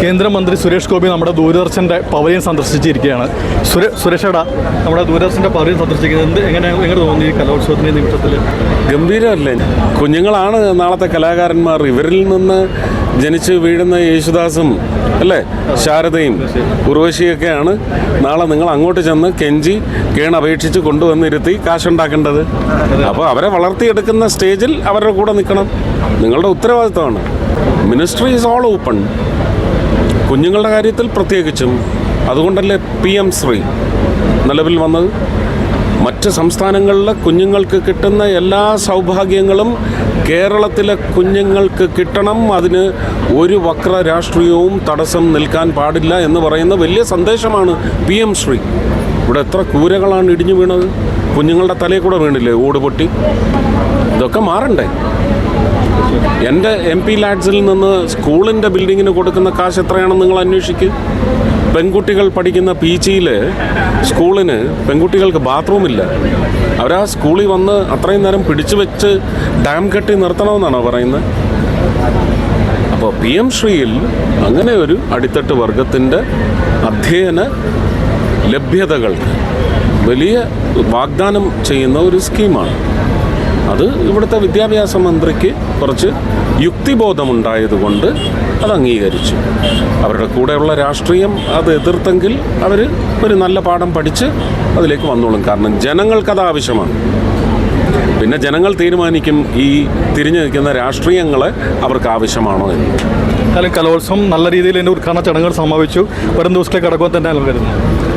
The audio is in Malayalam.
കേന്ദ്രമന്ത്രി സുരേഷ് ഗോപി നമ്മുടെ ദൂരദർശന്റെ പവലിയൻ സന്ദർശിച്ചിരിക്കുകയാണ്. സുരേഷ് സുരേഷേടാ നമ്മുടെ ദൂരദർശന്റെ പവലിയൻ സന്ദർശിക്കുന്നത് എന്ത് എങ്ങനെ എങ്ങനെ തോന്നി ഈ കലോത്സവത്തിന്റെ നിമിഷത്തിൽ ഗംഭീരമല്ലേ? കുഞ്ഞുങ്ങളാണ് നാളത്തെ കലാകാരന്മാർ. ഇവരിൽ നിന്ന് ജനിച്ച് വീഴുന്ന യേശുദാസും അല്ലേ? ശാരദയും ഉർവശിയൊക്കെയാണ് നാളെ നിങ്ങൾ അങ്ങോട്ട് ചെന്ന് കെഞ്ചി കേണപേക്ഷിച്ച് കൊണ്ടുവന്നിരുത്തി കാശുണ്ടാക്കേണ്ടത്. അപ്പോൾ അവരെ വളർത്തിയെടുക്കുന്ന സ്റ്റേജിൽ അവരുടെ കൂടെ നിൽക്കണം. നിങ്ങളുടെ ഉത്തരവാദിത്തമാണ് മിനിസ്ട്രി ഈസ് ഓൾ ഓപ്പൺ കുഞ്ഞുങ്ങളുടെ കാര്യത്തിൽ പ്രത്യേകിച്ചും അതുകൊണ്ടല്ലേ പി എം ശ്രീ നിലവിൽ വന്നത്? മറ്റ് സംസ്ഥാനങ്ങളിലെ കുഞ്ഞുങ്ങൾക്ക് കിട്ടുന്ന എല്ലാ സൗഭാഗ്യങ്ങളും കേരളത്തിലെ കുഞ്ഞുങ്ങൾക്ക് കിട്ടണം. അതിന് ഒരു വക്ര രാഷ്ട്രീയവും തടസ്സം നിൽക്കാൻ പാടില്ല എന്ന് പറയുന്ന വലിയ സന്ദേശമാണ് പി എം ശ്രീ. ഇവിടെ എത്ര കൂരകളാണ് ഇടിഞ്ഞു വീണത്? കുഞ്ഞുങ്ങളുടെ തലയിൽ കൂടെ വീണില്ലേ ഓട് പൊട്ടി? ഇതൊക്കെ മാറണ്ടേ? എന്റെ എം പി ലാഡ്സിൽ നിന്ന് സ്കൂളിന്റെ ബിൽഡിങ്ങിന് കൊടുക്കുന്ന കാശ് എത്രയാണെന്ന് നിങ്ങൾ അന്വേഷിക്കുക പെൺകുട്ടികൾ പഠിക്കുന്ന പി ജിയിൽ സ്കൂളിന് പെൺകുട്ടികൾക്ക് ബാത്റൂമില്ല. അവരാ സ്കൂളിൽ വന്ന് അത്രയും നേരം പിടിച്ചു വെച്ച് ഡാം കെട്ടി നിർത്തണമെന്നാണോ പറയുന്നത്? അപ്പോൾ പി എം ശ്രീയിൽ അങ്ങനെ ഒരു അടിത്തട്ട് വർഗത്തിന്റെ അധ്യയന ലഭ്യതകൾക്ക് വലിയ വാഗ്ദാനം ചെയ്യുന്ന ഒരു സ്കീമാണ്. അത് ഇവിടുത്തെ വിദ്യാഭ്യാസ മന്ത്രിക്ക് കുറച്ച് യുക്തിബോധമുണ്ടായതുകൊണ്ട് അത് അംഗീകരിച്ചു. അവരുടെ കൂടെയുള്ള രാഷ്ട്രീയം അത് എതിർത്തെങ്കിൽ അവർ ഒരു നല്ല പാഠം പഠിച്ച് അതിലേക്ക് വന്നോളും. കാരണം ജനങ്ങൾക്കത് ആവശ്യമാണ്. പിന്നെ ജനങ്ങൾ തീരുമാനിക്കും ഈ തിരിഞ്ഞു നിൽക്കുന്ന രാഷ്ട്രീയങ്ങളെ അവർക്ക് ആവശ്യമാണോ എന്ന്. കലോത്സവം നല്ല രീതിയിൽ എന്റെ ഉദ്ഘാടന ചടങ്ങുകൾ സമാപിച്ചു. വരും ദിവസത്തിലേക്ക് കടക്കുവാൻ തന്നെ വരുന്നത്